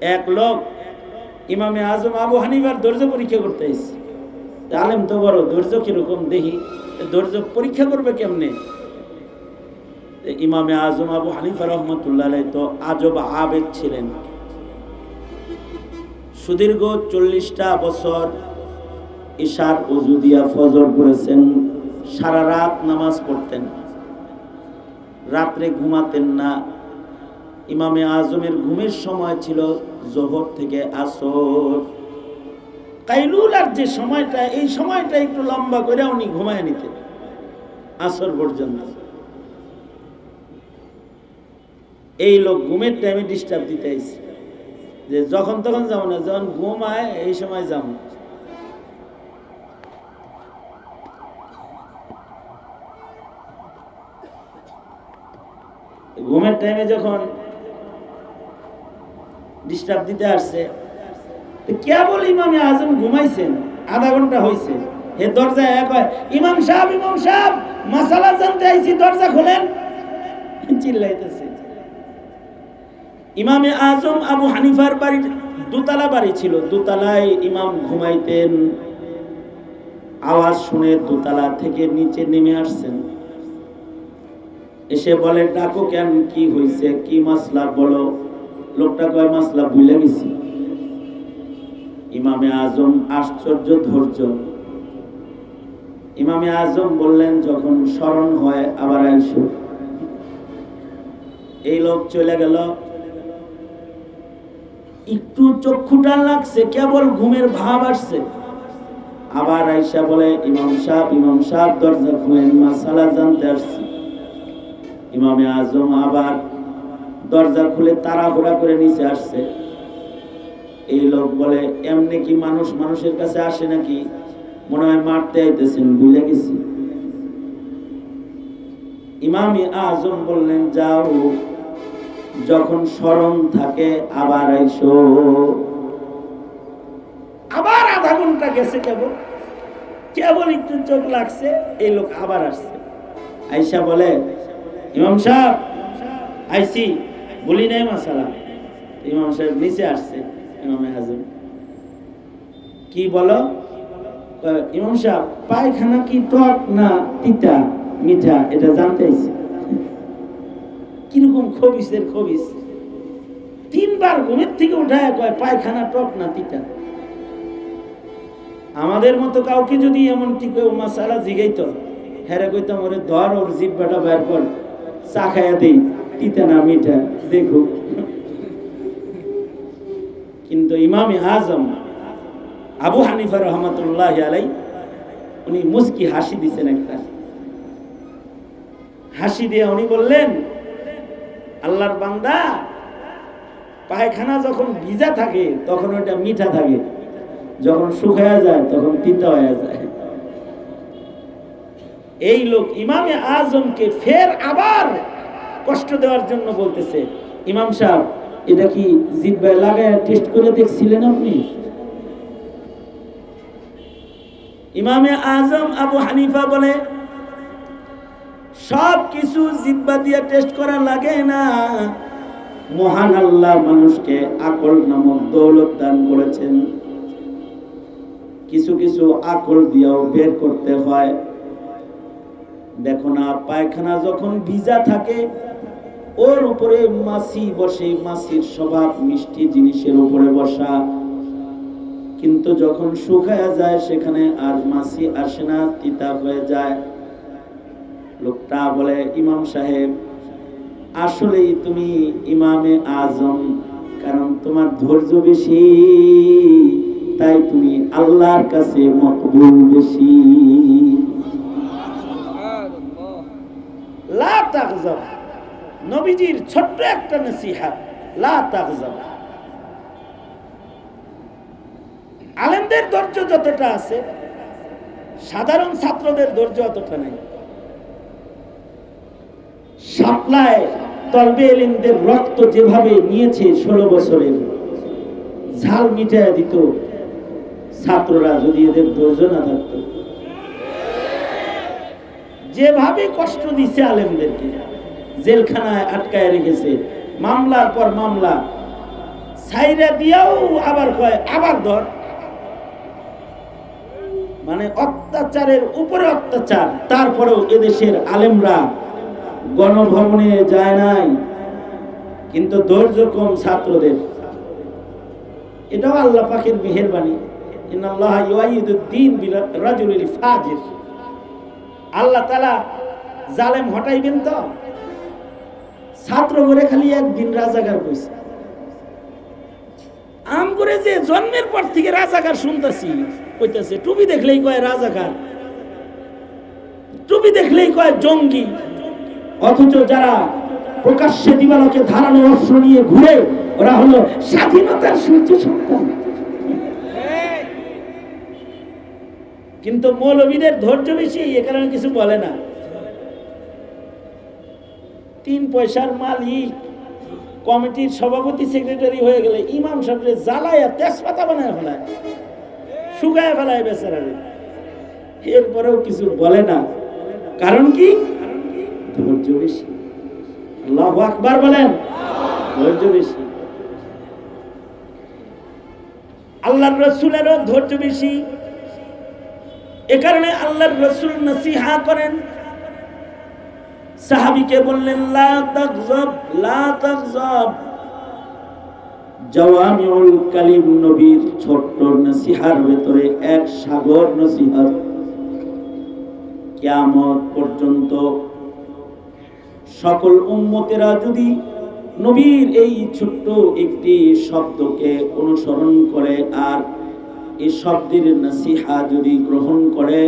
এক লোক ইমামে আজম আবু হানিফার ধৈর্য পরীক্ষা করতে এসেছে। আলেম তো বড়, ধৈর্য কীরকম দেখি? ধৈর্য পরীক্ষা করবে কেমনে? ইমামে আজম আবু হানিফা রহমতুল্লাহ তো আজব আবেদ ছিলেন। সুদীর্ঘ চল্লিশটা বছর ঈশার উজু দিয়া ফজর করেছেন সারা রাত নামাজ পড়তেন। রাত্রে ঘুমাতেন না ইমামে আজমের ঘুমের সময় ছিল জোহর থেকে আসর। কাইলুলার যে সময়টা, এই সময়টা একটু লম্বা করে উনি ঘুমায় নিতেন, আসর পর্যন্ত। এই লোক ঘুমের টাইমে ডিস্টার্ব দিতে আইছে। যে যখন তখন যাব না, যখন ঘুম আয় এই সময় যাব ঘুমের টাইমে যখন ডিস্টার্ব দিতে আসছে। তো কেবল ইমামে আজম ঘুমাইছেন, আধা ঘণ্টা হয়েছে হে দরজা এক হয় ইমাম সাহেব ইমাম সাহেব মাসালা জানতে আইছি, দরজা খোলেন। চিল্লাইতেছে। ইমামে আজম আবু হানিফার বাড়ি দোতলা বাড়ি ছিল, দোতলায় ইমাম ঘুমাইতেন। আওয়াজ শুনে দোতলা থেকে নিচে নেমে আসছেন। এসে বলে, ডাকো কেন, কি হয়েছে কি মাসলা বলো? লোকটা কয়, মাসলা ভুলে গেছি। ইমামে আজম, আশ্চর্য, ধৈর্য। ইমামে আজম বললেন, যখন স্মরণ হয়, আবার আইসো। এই লোক চলে গেল। একটু চক্ষুটা লাগছে, কেবল ঘুমের ভাব আসছে। আবার আইসা বলে, ইমাম সাহেব ইমাম সাহেব, দরজা খুলেন, মাসালা জানতে আসছি। ইমামে আজম আবার দরজা খুলে তাড়াহুড়া করে নিচে আসছে। এই লোক বলে, এমনি কি মানুষ মানুষের কাছে আসে নাকি? মনে হয় মারতে আইতেছেন বুঝে গেছি। ইমামে আজম বললেন, যাও, যখন স্মরণ থাকে আবার আইসো। আবার আধা ঘণ্টা গেছে কেবল। কেবল একটু চোখ লাগছে, এই লোক আবার আসছে। আইসা বলে, ইমাম সাহেব, আইসি। বলি নাই মাসালা। ইমাম সাহেব নিচে আসছে, ইমামে হাজম কি বলো? ইমাম সাহেব, পায়খানা কি টক না তিতা? মিঠা, এটা জানতে কীরকম খবিসের খবিস? তিনবার ঘুমের থেকে উঠায় কয়, পায়খানা টক না তিতা? আমাদের মতো কাউকে যদি এমন কি কেউ মাসালা জিগাইতো হ্যাঁ কইতাম ওরে ধর ওর জিব্বাটা বের কর, চা খাইয়া দেই। কিন্তু ইমামে আজম, আবু হানিফা রহমতুল্লাহ আলাই, উনি হাসি একটা। হাসি দিয়ে উনি বললেন, আল্লাহর বান্দা, পায়খানা যখন ভিজা থাকে, তখন ওটা মিঠা থাকে। যখন শুকায়া যায়, তখন তিতা হয়ে যায়। এই লোক ইমামে আজমকে ফের আবার কষ্ট দেওয়ার জন্য বলতেছে। ইমাম সাহেব, এটা কি জিব্বায় লাগায় টেস্ট করে দেখছিলেন আপনি? ইমামে আজম আবু হানিফা বলে, সব কিছু জিব্বা দিয়ে টেস্ট করা লাগে না। মহান আল্লাহ মানুষকে আকল নামক দৌলত দান করেছেন। কিছু কিছু আকল দিয়েও বের করতে হয়। দেখো না, পায়খানা যখন ভিজা থাকে ওর উপরে মাছি বসে মাছির স্বভাব মিষ্টি জিনিসের উপরে বসা। কিন্তু যখন শুকায়া যায় সেখানে আর মাছি আসে না তিতা হয়ে যায়। লোকটা বলে ইমাম সাহেব আসলেই তুমি ইমামে আজম কারণ তোমার ধৈর্য বেশি তাই তুমি আল্লাহর কাছে মকবুল বেশি। লা তাগজাব। নবীজির ছোট্ট একটা নসিহত লা আলেমদের ধৈর্য যতটা আছে, সাধারণ ছাত্রদের ধৈর্য অতটা নেই। রক্ত যেভাবে নিয়েছে ষোলো বছরের, ঝাল মিটায় দিত ছাত্ররা যদি এদের ধৈর্য না থাকত যেভাবে কষ্ট দিচ্ছে আলেমদেরকে জেলখানায় আটকায় রেখেছে। মামলার পর মামলা। সাইরা দিয়াও আবার কয়, আবার ধর। মানে অত্যাচারের উপরে অত্যাচার, তারপরেও এদেশের আলেমরা গণভবনে যায় নাই। কিন্তু ধৈর্য কম ছাত্রদের। এটাও আল্লাহ পাকের মেহেরবানি। আল্লাহ তাআলা জালেম হটাইবেন তো? ছাত্র করে খালি একদিন রাজাকার কইছে। আম করে যে জন্মের পর থেকে রাজাকার শুনতেছি, কইতাছে, টুপি দেখলেই কয় রাজাকার, টুপি দেখলেই কয় জঙ্গি, অথচ যারা প্রকাশ্যে দিবালকে ধারালো অস্ত্র নিয়ে ঘুরে, ওরা হলো স্বাধীনতার সূর্য সন্তান। কিন্তু মৌলবীদের ধৈর্য বেশি, এ কারণে কিছু বলে না। তিন পয়সার মালিক। কমিটির সভাপতি, সেক্রেটারি হয়ে গেলে ইমাম সাহেবের জ্বালায়া তেজপাতা বানায় ফেলায়। শুকায় ফেলায় বেচারারে। এরপরেও কিছু বলে না। কারণ কি? ধৈর্য বেশি। আল্লাহ আকবার বলেন। ধৈর্য বেশি। আল্লাহর রসুলেরও ধৈর্য বেশি। এ কারণে আল্লাহর রসুল নসিহা করেন। সাহাবিকে বললেন জাওয়ামিউল কালিম নবীর ছোট্ট নসিহার ভেতরে এক সাগর কিয়ামত পর্যন্ত সকল উম্মতেরা যদি নবীর এই ছোট্ট একটি শব্দকে অনুসরণ করে আর এই শব্দের নসিহা যদি গ্রহণ করে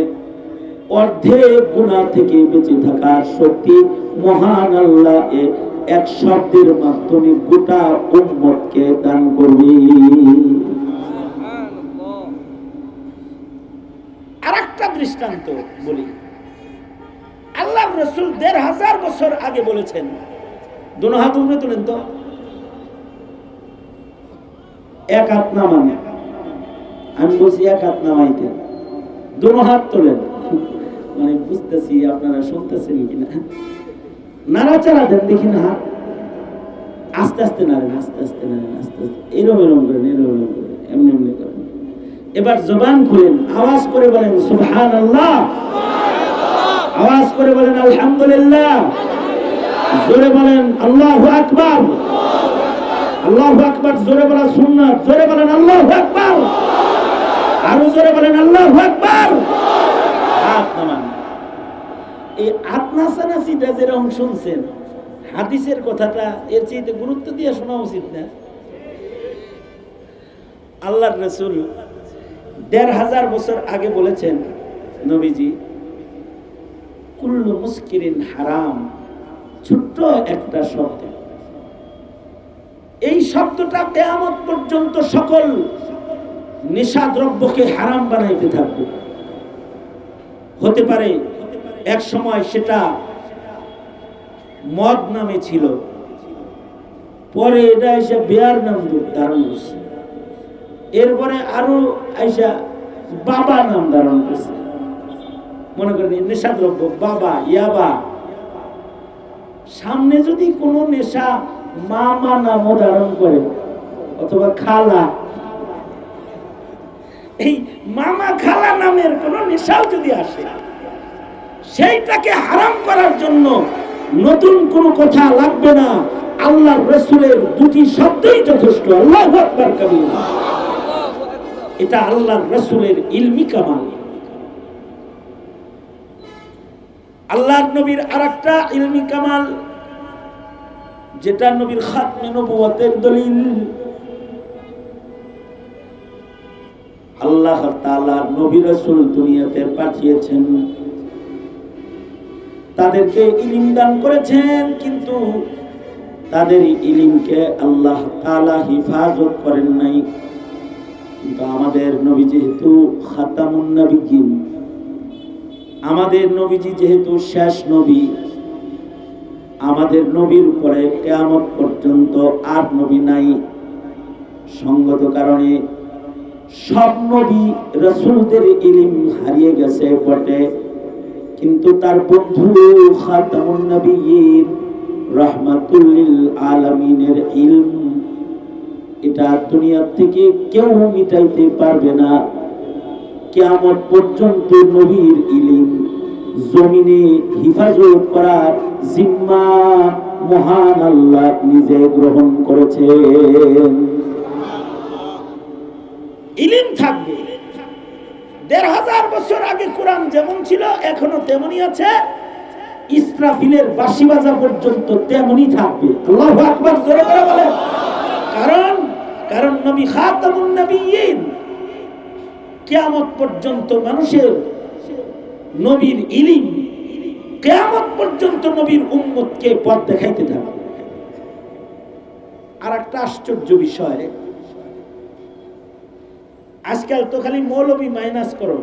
অর্ধেক গুণা থেকে বেঁচে থাকার শক্তি মহান আল্লাহ এক শব্দের মাধ্যমে গোটা উম্মতকে দান করবে। দৃষ্টান্ত বলি। আল্লাহ রসুল দেড় হাজার বছর আগে বলেছেন, দোনো হাত উপরে তুলেন তো? এক হাত নামান আমি বলছি এক হাত নামাইতে। দোনো হাত তোলেন। মানে বুঝতেছি, আপনারা শুনতেছেন কিনা? নাড়াচাড়া দেন, দেখি না। আস্তে আস্তে নাড়েন, আস্তে আস্তে নাড়েন, আস্তে আস্তে। এরম এরম করেন, এরম এরম করেন, এমনি এমনি করেন। এবার জবান খুলেন, আওয়াজ করে বলেন সুবহান আল্লাহ আওয়াজ করে বলেন, আলহামদুলিল্লাহ। জোরে বলেন, আল্লাহু আকবার। আল্লাহু আকবার, জোরে বলা সুন্নাত। জোরে বলেন, আল্লাহু আকবার। আরও জোরে বলেন, আল্লাহু আকবার। এই যেরকম শুনছেন, হাদিসের কথাটা এর চেয়ে গুরুত্ব দিয়ে শোনা উচিত না। রসুল দেড় হাজার বছর আগে বলেছেন, নবীজি মুস্কিরিন হারাম, ছোট্ট একটা শব্দ। এই শব্দটা কেয়ামত পর্যন্ত সকল নেশা দ্রব্যকে হারাম বানাইতে থাকবে। হতে পারে, এক সময় সেটা মদ নামে ছিল। পরে এটা এসে বেয়ার নাম ধারণ করছে। এরপরে আরও আইসা বাবা নাম ধারণ করছে। মনে করেন এই নেশাদ্রব্য, বাবা, ইয়াবা। সামনে যদি কোনো নেশা মামা নামও ধারণ করে, অথবা খালা। এই মামা খালা নামের কোন নেশাও যদি আসে, সেইটাকে হারাম করার জন্য নতুন কোনো কথা লাগবে না। আল্লাহ রসুলের দুটি শব্দই যথেষ্ট। আল্লাহ এটা আল্লাহ রসুলের ইলমি কামাল। আল্লাহর নবীর আর একটা ইলমি কামাল, যেটা নবীর খাতমে নবুয়তের দলিল। আল্লাহ তাআলা নবী রাসূল দুনিয়াতে পাঠিয়েছেন। তাদেরকে ইলিম দান করেছেন, কিন্তু তাদের ইলিমকে আল্লাহ তালা হিফাজত করেন নাই। কিন্তু আমাদের নবী যেহেতু খাতামুন নবীন আমাদের নবীজি যেহেতু শেষ নবী, আমাদের নবীর উপরে কেয়ামত পর্যন্ত আর নবী নাই। সঙ্গত কারণে সব নবী রসুলদের ইলিম হারিয়ে গেছে বটে। কিন্তু তার বন্ধু দুনিয়ার থেকে কেউ মিটাইতে পারবে না। কেয়ামত পর্যন্ত নবীর ইলিম জমিনে হিফাজত করার জিম্মা মহান আল্লাহ নিজে গ্রহণ করেছেন। ইলিম থাকবে। দেড় হাজার বছর আগে কোরআন যেমন ছিল, এখনও তেমনই আছে। ইসরাফিলের বাঁশি বাজা পর্যন্ত তেমনই থাকবে। আল্লাহু আকবার, জোরে করে বলে কারণ কারণ নবী খাতামুন নবিয়্যিন কিয়ামত পর্যন্ত মানুষের নবীর ইলিম, কেয়ামত পর্যন্ত নবীর উম্মতকে পথ দেখাইতে থাকবে। আর একটা আশ্চর্য বিষয় আজকাল তো খালি মৌলবি মাইনাস করো।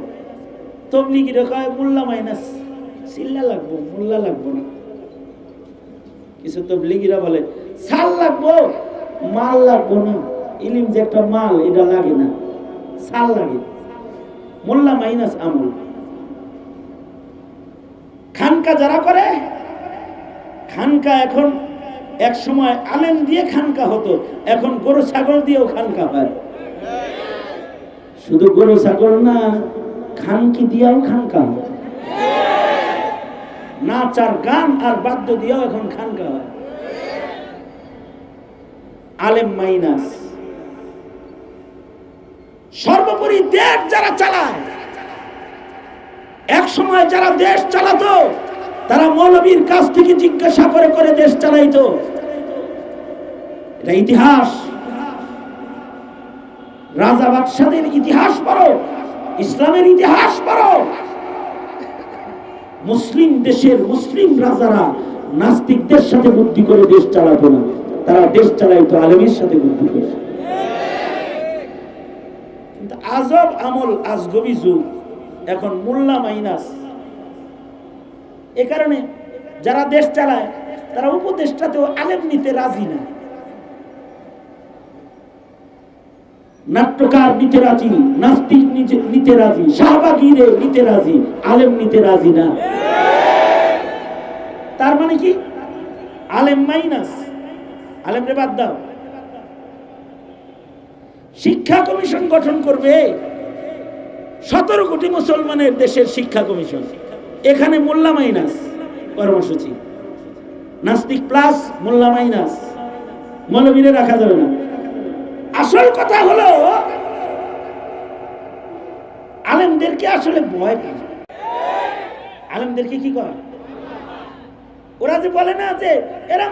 তবলিগিরা কয়, মোল্লা মাইনাস চিল্লা লাগবো, মোল্লা লাগবো না। কিছু তবলিগিরা বলে, সাল লাগবো? মাল লাগবো না। ইলিম যে একটা মাল, এটা লাগে না। সাল লাগে। মোল্লা মাইনাস আমল। খানকা যারা করে, খানকা এখন এক সময় আলেম দিয়ে খানকা হতো, এখন গরু ছাগল দিয়েও খানকা হয় শুধু গরু, ছাগল না খানকি দিয়াও খানকা নাচ আর গান আর বাদ্য দিয়েও এখন খানকা হয়। আলেম মাইনাস। সর্বোপরি দেশ যারা চালায় এক সময় যারা দেশ চালাতো, তারা মৌলবীর কাছ থেকে জিজ্ঞাসা করে করে দেশ চালাইতো। এটা ইতিহাস। রাজা বাদশাদের ইতিহাস পড়ো, ইসলামের ইতিহাস পড়ো। মুসলিম দেশের মুসলিম রাজারা নাস্তিকদের সাথে বুদ্ধি করে দেশ চালাতো না। তারা দেশ চালাইতো আলমের সাথে বুদ্ধি করে। আজব আমল, আজগবি যুগ। এখন মোল্লা মাইনাস। এ কারণে যারা দেশ চালায়, তারা উপদেশটাতেও আলেম নিতে রাজি না। নাট্যকার নিতে রাজি, নাস্তিক নিতে- রাজি, শাহবাগিরে নিতে রাজি, আলেম নিতে রাজি না। তার মানে কি? আলেম মাইনাস। আলেম রে বাদ দাও। শিক্ষা কমিশন গঠন করবে সতেরো কোটি মুসলমানের দেশের শিক্ষা কমিশন। এখানে মোল্লা মাইনাস, কর্মসূচি। নাস্তিক প্লাস মোল্লা মাইনাস। মৌলবীরে রাখা যাবে না। আসল কথা হলো, আলেমদেরকে আসলে ভয় পায়। আলেমদেরকে কি করে ওরা যে বলে না যে এরা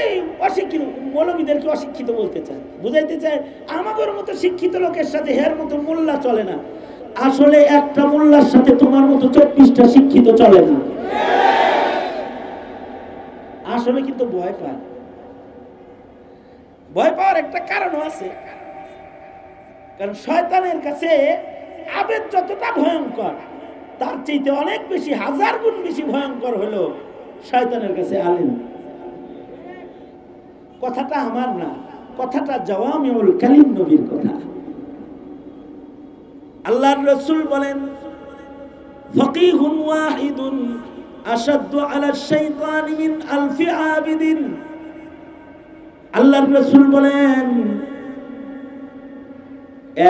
এই অশিক্ষিত, মৌলবীদেরকে অশিক্ষিত বলতে চায়। বুঝাইতে চায়, আমাদের মতো শিক্ষিত লোকের সাথে হের মতো মোল্লা চলে না। আসলে একটা মোল্লার সাথে তোমার মতো চব্বিশটা শিক্ষিত চলে না। আসলে কিন্তু ভয় পায়। ভয় পাওয়ার একটা কারণও আছে। কারণ শয়তানের কাছে আবেগ যতটা ভয়ঙ্কর, তার চাইতে অনেক বেশি, হাজার গুণ বেশি ভয়ঙ্কর হলো শয়তানের কাছে আলেম। কথাটা আমার না, কথাটা জওয়ামিউল কালিম নবীর কথা। আল্লাহর রসুল বলেন, ফকিহুন ওয়াহিদুন আশাদ্দু আলা শাইতান মিন আলফি আবিদিন। আল্লাহর রসুল বলেন,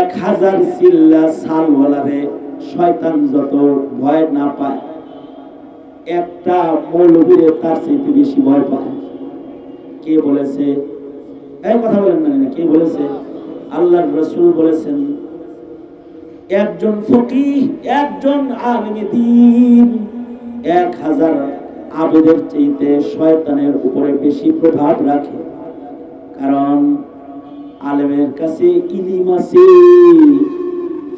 এক হাজার চিল্লা সালওয়ালারে শয়তান যত ভয় না পায়, একটা মৌলবীরে তার চাইতে বেশি ভয় পায়। কে বলেছে? এই কথা বলেন না কে বলেছে? আল্লাহর রসুল বলেছেন, একজন ফকিহ, একজন আলিমে এক হাজার আবেদের চাইতে শয়তানের উপরে বেশি প্রভাব রাখে। কারণ আলেমের কাছে ইলিম আছে।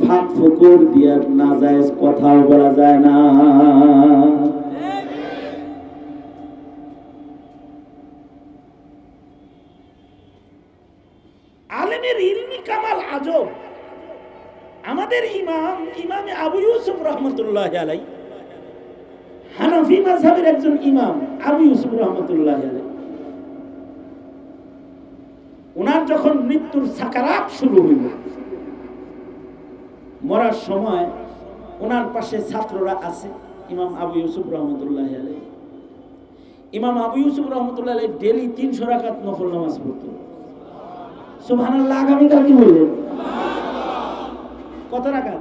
ফাঁক ফুকুর দিয়ে নাজায়েজ কথাও বলা যায় না। কামাল আমাদের ইমাম, ইমামে আবু ইউসুফ রহমতুল্লাহ আলাই হানফি মাযহাবের একজন ইমাম, আবু ইউসুফ রহমতুল্লাহ আলাই ওনার যখন মৃত্যুর সাকারাত শুরু হইল, মরার সময় ওনার পাশে ছাত্ররা আছে, ইমাম আবু ইউসুফ রহমতুল্লাহ আলাই ইমাম আবু ইউসুফ রহমতুল্লাহ আলাই ডেলি তিনশো রাকাত নফল নামাজ পড়তো। সুবহানাল্লাহ, আগামীকাল কি বললেন? কত টাকা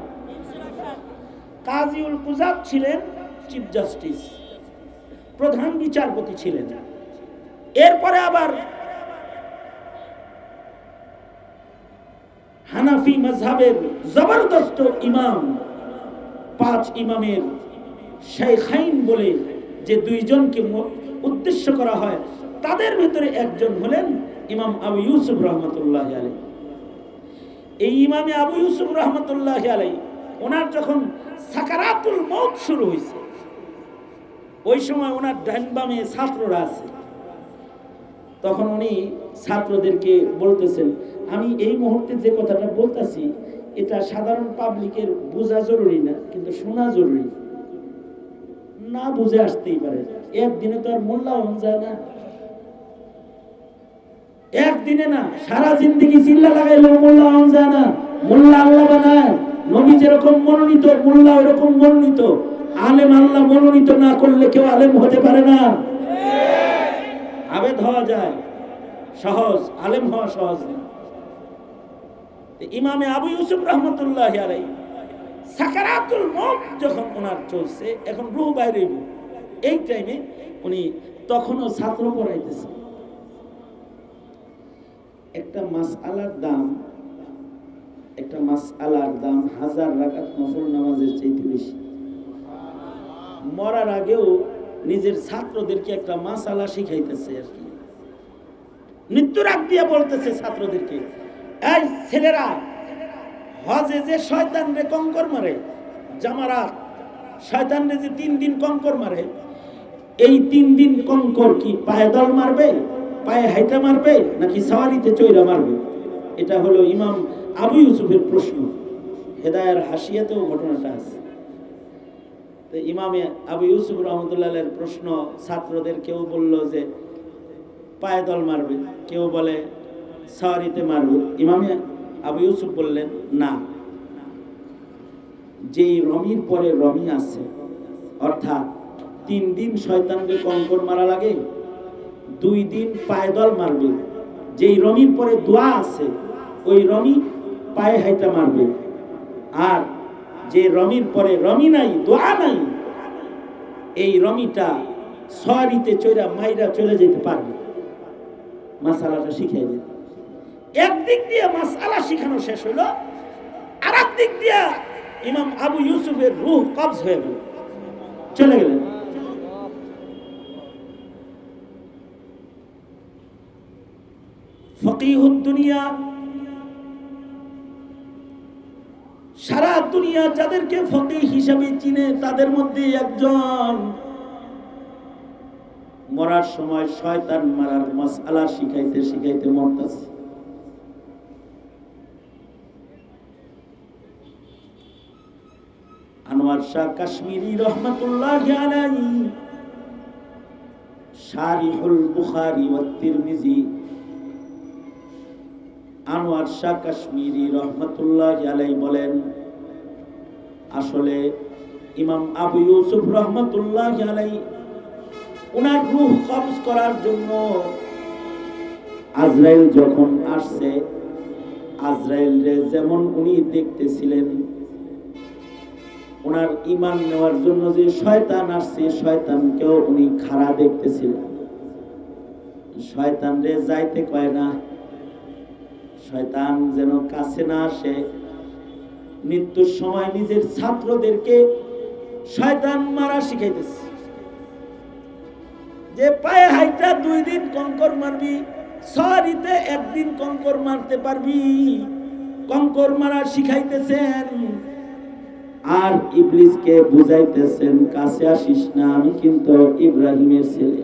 কাজীউল কুজাত ছিলেন চিফ জাস্টিস, প্রধান বিচারপতি ছিলেন। এরপরে আবার হানাফি মজহাবের জবরদস্ত ইমাম, পাঁচ ইমামের শেখাইন বলে যে দুইজনকে উদ্দেশ্য করা হয়, তাদের ভিতরে একজন হলেন ইমাম আবু ইউসুফ রহমতুল্লাহ আলী এই ইমামে আবু ইউসুফ রহমতুল্লাহ আলাই ওনার যখন সাকারাতুল মৌত শুরু হয়েছে ওই সময় ওনার ডান বামে ছাত্ররা আছে। তখন উনি ছাত্রদেরকে বলতেছেন আমি এই মুহূর্তে যে কথাটা বলতাছি, এটা সাধারণ পাবলিকের বোঝা জরুরি না, কিন্তু শোনা জরুরি। না বুঝে আসতেই পারে। একদিনে তো আর মূল্যায়ন যায় না। একদিনে না, সারা জিন্দগি চিল্লা লাগাইলেও মূল্যায়ন যায় না। মোল্লা আল্লাহ বানায়। নবী যেরকম মনোনীত, মোল্লা ওরকম মনোনীত। আলেম আল্লাহ মনোনীত না করলে কেউ আলেম হতে পারে না। আবেদ হওয়া যায়। সহজ, আলেম হওয়া সহজ না। ইমামে আবু ইউসুফ রহমতুল্লাহ সাকারাতুল মত যখন ওনার চলছে, এখন রুহ বাইরে এই টাইমে উনি তখনও ছাত্র পড়াইতেছে। একটা মাস আলার দাম, একটা মাস আলার দাম হাজার রাকাত নফল নামাজের চাইতে বেশি। মরার আগেও নিজের ছাত্রদেরকে একটা মাস আলা শিখাইতেছে আর কি। মৃত্যুর আগ দিয়ে বলতেছে ছাত্রদেরকে এই ছেলেরা, হজে যে শয়তান রে কঙ্কর মারে জামারা শয়তান রে যে তিন দিন কঙ্কর মারে, এই তিন দিন কঙ্কর কি পায়ে দল মারবে, পায়ে হাইটা মারবে, নাকি সাওয়ারিতে চৈরা মারবে? এটা হলো ইমাম আবু ইউসুফের প্রশ্ন। হেদায়ের হাসিয়াতেও ঘটনাটা আছে। তো ইমামে আবু ইউসুফ রহমতুল্লাহের প্রশ্ন ছাত্রদের কেউ বলল যে পায়ে দল মারবে, কেউ বলে সাওয়ারিতে মারবে ইমামে আবু ইউসুফ বললেন, না। যেই রমির পরে রমি আছে, অর্থাৎ তিন দিন শয়তানকে কঙ্কর মারা লাগে, দুই দিন পায়দল মারবে। যেই রমির পরে দোয়া আছে, ওই রমি পায়ে হাইটা মারবে। আর যে রমির পরে রমি নাই, দোয়া নাই, এই রমিটা সরিতে চৈরা মাইরা চলে যেতে পারবে। মাসালাটা শিখাই দেবে একদিক দিয়ে মাসালা শিখানো শেষ হলো আর দিক দিয়ে ইমাম আবু ইউসুফের রুহ কবজ হয়ে গেল। চলে দুনিয়া, সারা দুনিয়া যাদেরকে ফকি হিসাবে চিনে, তাদের মধ্যে একজন। মরার সময় শয়তান মারার মাসালা শিখাইতে শিখাইতে মরতাছে। আনোয়ার শাহ কাশ্মীরি রহমতুল্লাহ শারিহুল বুখারী তিরমিজি, আনোয়ার শাহ কাশ্মীরি রহমতুল্লাহ আলাই বলেন, আসলে ইমাম আবু ইউসুফ রহমতুল্লাহ আলাই ওনার রূহ কবজ করার জন্য আজরাইল যখন আসছে আজরাইল যেমন উনি দেখতেছিলেন ওনার ইমান নেওয়ার জন্য যে শয়তান আসছে, শয়তানকেও উনি খাড়া দেখতেছিলেন শয়তান রে যাইতে কয় না, শয়তান যেন কাছে না আসে। মৃত্যুর সময় নিজের ছাত্রদেরকে শয়তান মারা শিখাইতেছে। যে পায়ে হাইটা দুই দিন কঙ্কর মারবি, সরিতে একদিন কঙ্কর মারতে পারবি। কঙ্কর মারা শিখাইতেছেন আর ইবলিসকে বুঝাইতেছেন, কাছে আসিস না, আমি কিন্তু ইব্রাহিমের ছেলে।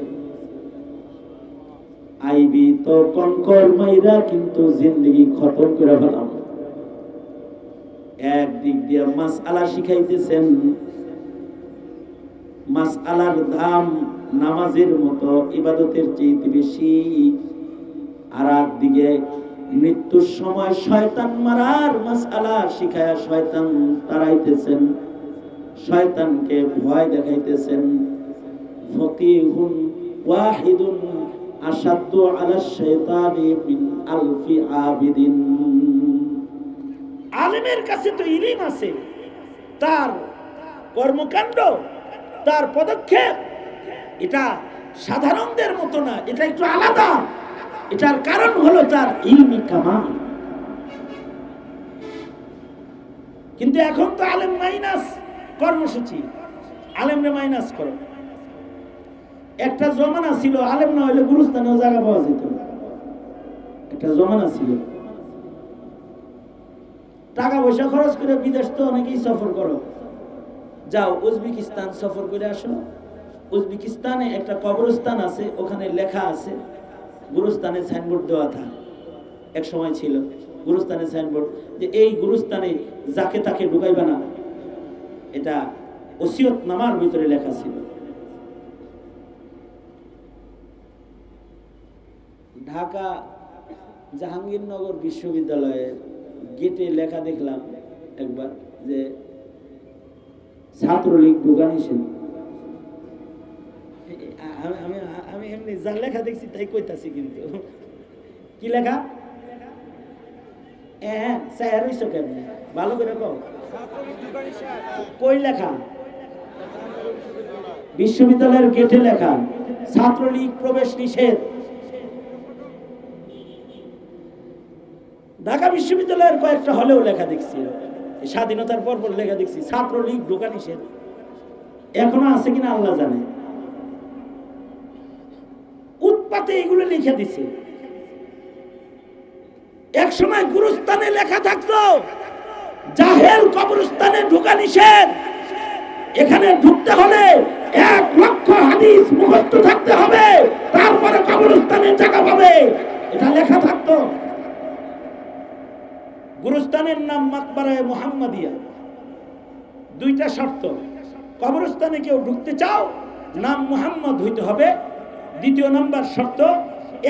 আইবি তো কঙ্কর মাইরা কিন্তু জিন্দগি খতম করে ফেলাম। এক দিক দিয়ে মাস আলা শিখাইতেছেন মাস আলার দাম নামাজের মতো ইবাদতের চেয়ে বেশি, আর দিকে মৃত্যুর সময় শয়তান মারার মাস আলা শিখায়া শয়তান তারাইতেছেন শয়তানকে ভয় দেখাইতেছেন। ফকিহুন ওয়াহিদুন আসাদ্দু আলা শাইতানি মিন আলফি আবিদিন। আলেমের কাছে তো ইলিম আছে। তার কর্মকাণ্ড, তার পদক্ষেপ, এটা সাধারণদের মতো না, এটা একটু আলাদা। এটার কারণ হলো তার ইলমি কামাল। কিন্তু এখন তো আলেম মাইনাস কর্মসূচি। আলেমরে মাইনাস করো। একটা জমানা ছিল, আলেম না হইলে গুরুস্থানেও জায়গা পাওয়া যেত একটা জমানা ছিল। টাকা পয়সা খরচ করে বিদেশ তো অনেকেই সফর করো। যাও, উজবেকিস্তান সফর করে আসো। উজবেকিস্তানে একটা কবরস্থান আছে, ওখানে লেখা আছে। গুরুস্থানে সাইনবোর্ড দেওয়া থাকে এক সময় ছিল গুরুস্থানে সাইনবোর্ড যে এই গুরুস্থানে যাকে তাকে ঢুকাইবে না। এটা ওসিয়ত নামার ভিতরে লেখা ছিল। ঢাকা জাহাঙ্গীরনগর বিশ্ববিদ্যালয়ের গেটে লেখা দেখলাম একবার যে ছাত্রলীগ ঢোকা নিষেধ আমি আমি এমনি যা লেখা দেখছি তাই কইতাছি কিন্তু। কি লেখা? হ্যাঁ স্যার হইছো কেমনি? ভালো করে কও। কই লেখা? বিশ্ববিদ্যালয়ের গেটে লেখা, ছাত্রলীগ প্রবেশ নিষেধ। ঢাকা বিশ্ববিদ্যালয়ের কয়েকটা হলেও লেখা দেখছি। স্বাধীনতার পর পর লেখা দেখছি, ছাত্রলীগ ঢোকা নিষেধ। এখনও আছে কিনা আল্লাহ জানে। উৎপাতে এগুলো লিখে দিছে। এক সময় গুরুস্থানে লেখা থাকতো, জাহেল কবরস্থানে ঢোকা নিষেধ। এখানে ঢুকতে হলে এক লক্ষ হাদিস মুখস্থ থাকতে হবে, তারপরে কবরস্থানে জায়গা পাবে। এটা লেখা থাকতো। গুরুস্থানের নাম মাকবারায় মোহাম্মদিয়া। দুইটা শর্ত। কবরস্থানে কেউ ঢুকতে চাও, নাম মুহাম্মদ হইতে হবে। দ্বিতীয় নাম্বার শর্ত,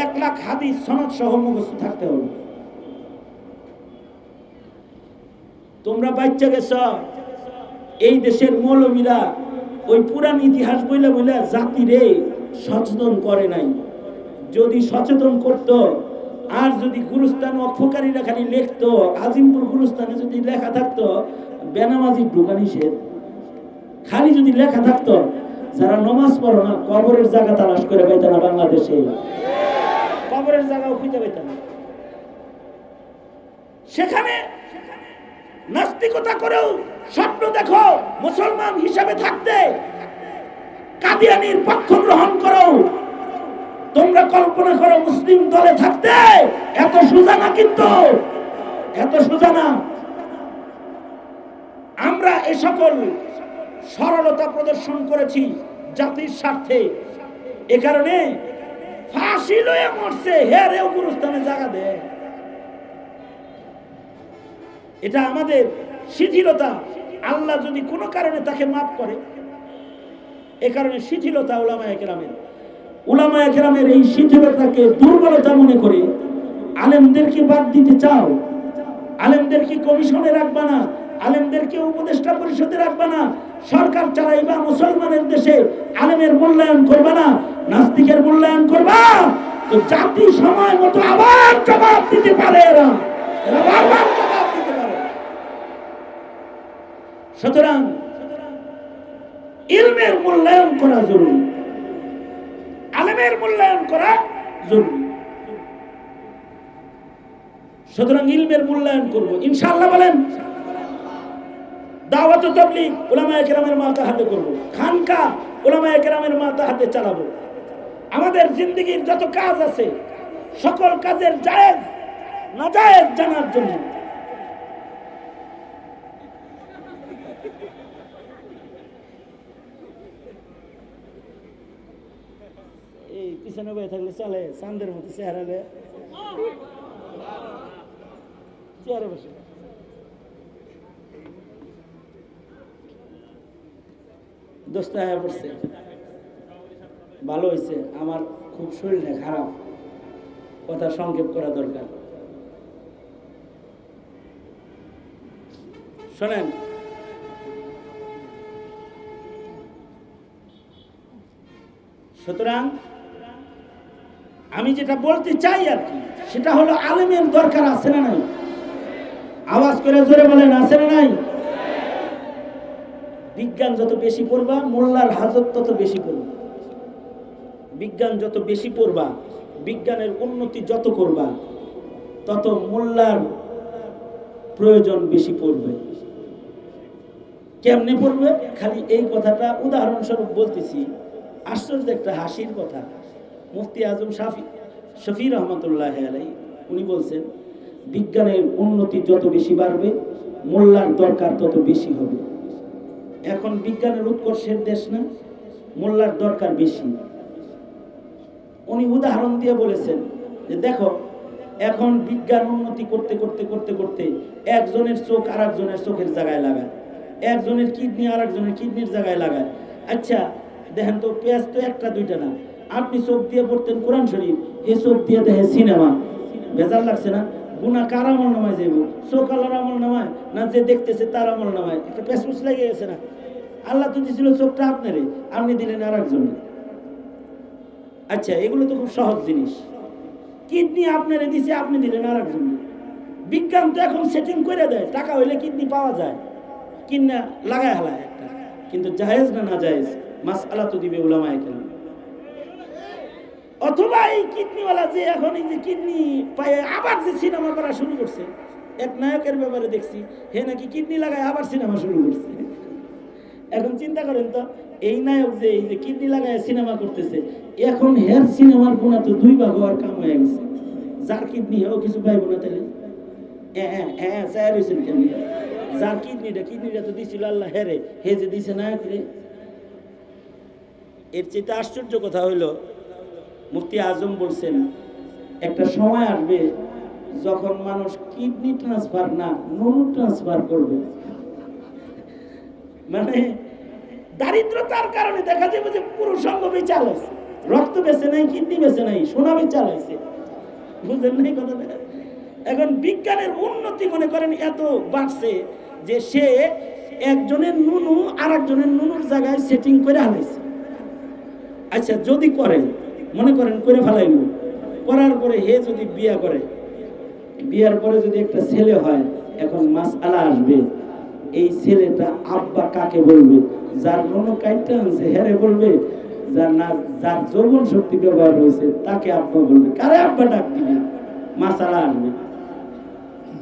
এক লাখ হাদিস সনদ সহ মুখস্থ থাকতে হবে। তোমরা বাচ্চা গেছ, এই দেশের মৌলবীরা ওই পুরান ইতিহাস বইলে বইলে জাতিরে সচেতন করে নাই। যদি সচেতন করত, আর যদি গুরুস্থান অক্ষকারীরা খালি লিখতো, আজিমপুর গুরুস্থানে যদি লেখা থাকতো বেনামাজি ঢোকা নিষেধ। খালি যদি লেখা থাকতো যারা নমাজ পড়ো না, কবরের জায়গা তালাশ করে পাইতো না বাংলাদেশে। কবরের জায়গাও খুঁজে পাইতো না সেখানে নাস্তিকতা করেও স্বপ্ন দেখো, মুসলমান হিসাবে থাকতে কাদিয়ানির পক্ষ গ্রহণ করো। তোমরা কল্পনা করো, মুসলিম দলে থাকতে এত সোজা না কিন্তু, এত সোজা না। আমরা এ সকল সরলতা প্রদর্শন করেছি জাতির স্বার্থে। এ কারণে ফাঁসি লয়ে মরছে, হে রে গুরুস্থানে জায়গা দেয় এটা আমাদের শিথিলতা। আল্লাহ যদি কোনো কারণে তাকে মাফ করে, এ কারণে শিথিলতা ওলামা একরামের উলামা একরামের এই শিথিলতাকে দুর্বলতা মনে করে, আলেমদেরকে বাদ দিতে চাও, আলেমদেরকে কমিশনে রাখবা না আলেমদেরকে উপদেষ্টা পরিষদে রাখবে না। সরকার চালাইবা, মুসলমানের দেশে আলেমের মূল্যায়ন করবা না। নাস্তিকের মূল্যায়ন করবা। তো জাতি সময় মতো আবার জবাব দিতে পারে এরা। এরা বারবার জবাব দিতে পারে। সুতরাং ইলমের মূল্যায়ন করা জরুরি। আলেমের মূল্যায়ন করা জরুরি। সুতরাং ইলমের মূল্যায়ন করব। ইনশাআল্লাহ বলেন দাওয়াত তাবলীগ উলামায়ে কেরামের মাথা হাতে করব। খানকা উলামায়ে কেরামের মাথা হাতে চালাবো। আমাদের জিন্দগির যত কাজ আছে সকল কাজের জায়েজ না জায়েজ জানার জন্য। এই পিছনে বয়ে থাকলে চলে চান্দের মতো চেহারা চেয়ারে বসে। দোস্তা হয়ে পড়ছে ভালো হয়েছে। আমার খুব শরীরটা খারাপ। কথা সংক্ষেপ করা দরকার। শোনেন। সুতরাং আমি যেটা বলতে চাই আর কি, সেটা হলো আলেমের দরকার আছে না নাই? আওয়াজ করে জোরে বলেন, আছে না নাই? বিজ্ঞান যত বেশি পড়বা, মোল্লার হাজত তত বেশি পড়বা। বিজ্ঞান যত বেশি পড়বা, বিজ্ঞানের উন্নতি যত করবা, তত মোল্লার প্রয়োজন বেশি পড়বে। কেমনে পড়বে? খালি এই কথাটা উদাহরণস্বরূপ বলতেছি। আশ্চর্য একটা হাসির কথা। মুফতি আজম শাফি, শফি রহমতুল্লাহ আলাই উনি বলছেন, বিজ্ঞানের উন্নতি যত বেশি বাড়বে, মোল্লার দরকার তত বেশি হবে। এখন বিজ্ঞানের উৎকর্ষের দেশ না, মোল্লার দরকার বেশি। উনি উদাহরণ দিয়ে বলেছেন যে দেখো, এখন বিজ্ঞান উন্নতি করতে করতে করতে করতে একজনের চোখ আর একজনের চোখের জায়গায় লাগায়। একজনের কিডনি আর একজনের কিডনির জায়গায় লাগায়। আচ্ছা দেখেন তো, পেঁয়াজ তো একটা, দুইটা না। আপনি চোখ দিয়ে পড়তেন কোরআন শরীফ এ চোখ দিয়ে দেখে সিনেমা। ভেজাল লাগছে না? গুণা কার আমল নামায় যাইব চোখ আল্লাহর আমল নামায়, না যে দেখতেছে তার আমল নামায়? একটা পেসপুস লেগে গেছে না? আল্লাহ তো দিছিল চোখটা আপনারে আপনি দিলেন আর একজনের আচ্ছা এগুলো তো খুব সহজ জিনিস। কিডনি আপনারে দিছে, আপনি দিলেন আর একজন বিজ্ঞান তো এখন সেটিং করে দেয়, টাকা হইলে কিডনি পাওয়া যায়। কিনা লাগায় হালায় একটা। কিন্তু জায়েজ না না জায়েজ? মাস আলা তো দিবে উলামা কেন অথবা এই কিডনিওয়ালা যে এখন এই যে কিডনি পায়ে আবার যে সিনেমা করা শুরু করছে, এক নায়কের ব্যাপারে দেখছি, হে নাকি কিডনি লাগায় আবার সিনেমা শুরু করছে। এখন চিন্তা করেন তো, এই নায়ক যে এই যে কিডনি লাগায় সিনেমা করতেছে, এখন হের সিনেমার গুণা তো দুই ভাগ হওয়ার কাম হয়ে গেছে। যার কিডনি হেও কিছু পাইব না তাহলে? হ্যাঁ হ্যাঁ হ্যাঁ চায় রয়েছেন কেন? যার কিডনিটা কিডনিটা তো দিছিল আল্লাহ হেরে হে যে দিছে নায়ক রে। এর চেয়ে আশ্চর্য কথা হইল মুফতি আজম বলছেন, একটা সময় আসবে যখন মানুষ কিডনি ট্রান্সফার না, নুনু ট্রান্সফার করবে। মানে দারিদ্রতার কারণে দেখা যাবে যে পুরো সঙ্গ বেচাল আছে রক্ত বেছে নাই, কিডনি বেছে নাই, সোনা বেচাল আছে বুঝলেন নাই কথাটা? এখন বিজ্ঞানের উন্নতি মনে করেন এত বাড়ছে যে সে একজনের নুনু আর একজনের নুনুর জায়গায় সেটিং করে আনাইছে আচ্ছা যদি করেন মনে করেন, করে ফেলাইল। করার পরে হে যদি বিয়া করে, বিয়ার পরে যদি একটা ছেলে হয়, এখন মাস আলা আসবে। এই ছেলেটা আব্বা কাকে বলবে? যার মনো কাইটা আনছে, হেরে বলবে। যার না, যার যৌবন শক্তি ব্যবহার হয়েছে, তাকে আব্বা বলবে। কারে আব্বা ডাক দিবে? মাসালা আসবে।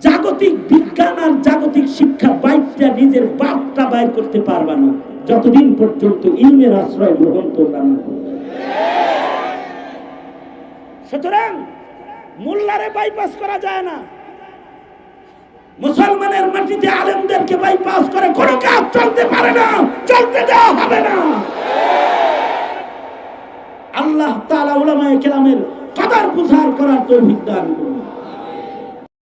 জাগতিক বিজ্ঞান আর জাগতিক শিক্ষা বাইকটা নিজের বাপটা বাইর করতে পারবে না। যতদিন পর্যন্ত ইলমের আশ্রয় গ্রহণ করবে না। সুতরাং মোল্লারে বাইপাস করা যায় না। মুসলমানের মাটিতে আলেমদেরকে বাইপাস করে কোনো কাজ চলতে পারে না, চলতে দেওয়া হবে না। আল্লাহ তালা উলামায় কেরামের কাদার বুঝার করার তৌফিক দান করুন।